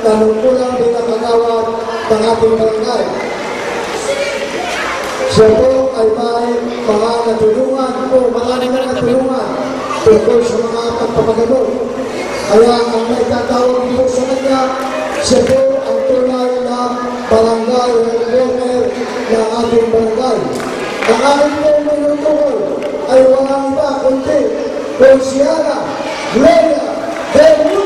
tanungkulang bilang kagawad ng ating barangay. Siya po ay may mga natulungan o mga natulungan tungkol sa mga pagpapagamot. Kaya ang may tatawag po sa kanya, siya po ang tunay na barangay reformer ng ating barangay. Ang ating po minutukol ay walang iba kundi Consiana Gloria del Mundo.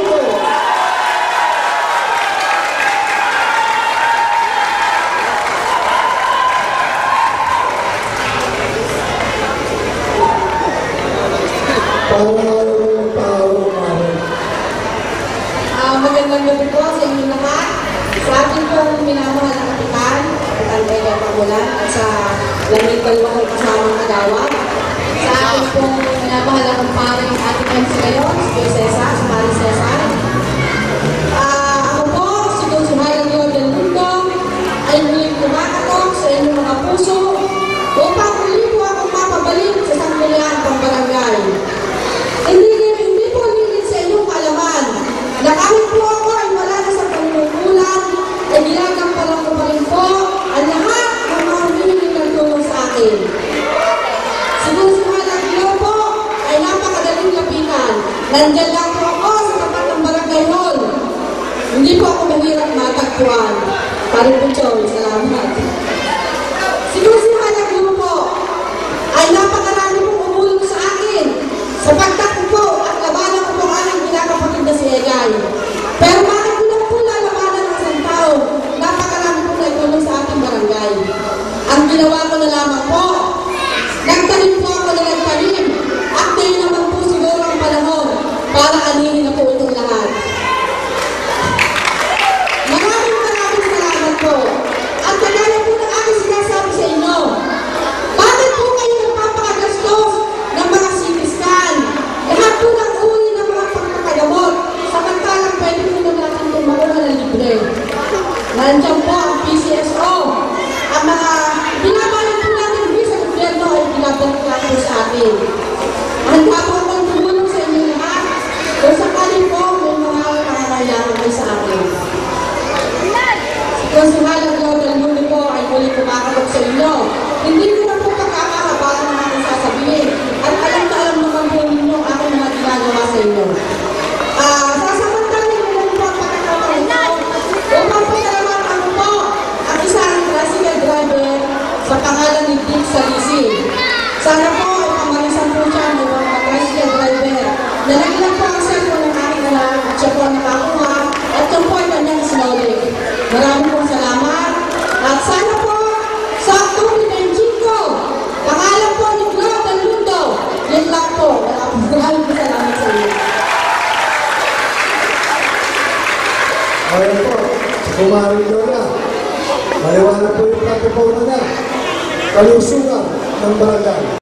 Yung tao. Ah, gabi po sa inyo ating pong minamahal na kapitan, Kapitan Bega Pamulan, at sa lamig dalawa kong kasamang kagawad. Sa ating pong minamahal na kumparing ating MC ngayon, si Kuya Cesar, si Mari Cesar. Ah, ako po, si Consuelo Rio del Mundo, ay muling kumakatok sa inyong mga puso upang muli po akong mapabalik sa sanggunian pang barangay. Hindi, hindi po nilid sa inyong kaalaman na kahit po ako ay wala na sa panunungkulan, ay ginagampalan ko pa rin po ang lahat ng mga humihingi ng tulong sa akin. Siguro si Halang Ilaw po ay napakadaling Nandyan lang po ako sa tapat ng barangay hall. Hindi po ako mahirap matagpuan. Parin po, Choy. Salamat. Siguro si Halang Ilaw po ay napakarami pong umulong sa akin sa pagtakbo po at labanan ko po ang kinakapatid na si Egay. Pero bakit ko lang po lalabanan ng isang tao? Napakarami po naitulong sa ating barangay. Ang ginawa ko na lamang po, nagtanim Nandiyan po ang PCSO. Ang mga binabayad po natin din sa gobyerno ay binabalik natin sa atin. Handa po akong tumulong sa inyo lahat kung sakali po may mga pangangailangan kayo sa. Kung si Lord del Mundo po ay muli kumakatok sa inyo, hindi na po pagkakahabaan ang aking sasabihin. At alam na alam naman po ninyo ang aking mga ginagawa sa inyo. Ah, sasamantalin ko lang po ang pagkakataon ko upang pasalamatan ko po ang isang tricycle driver sa pangalan ni Dick Salisi. Sana po ay pamarisan po siya ng mga tricycle driver na naglag po ang cellphone ng aking anak at siya po ang nakakuha at yun po ay kanyang sinoli. Maraming pong salamat at sana po sa October 25, pangalan po ni Glo del Mundo. Yan lang po. Maraming po salamat sa inyo. Ayan po, si Kumari Gloria. Maliwanag po yung pagkapauna na. Kalusugan ng barangay.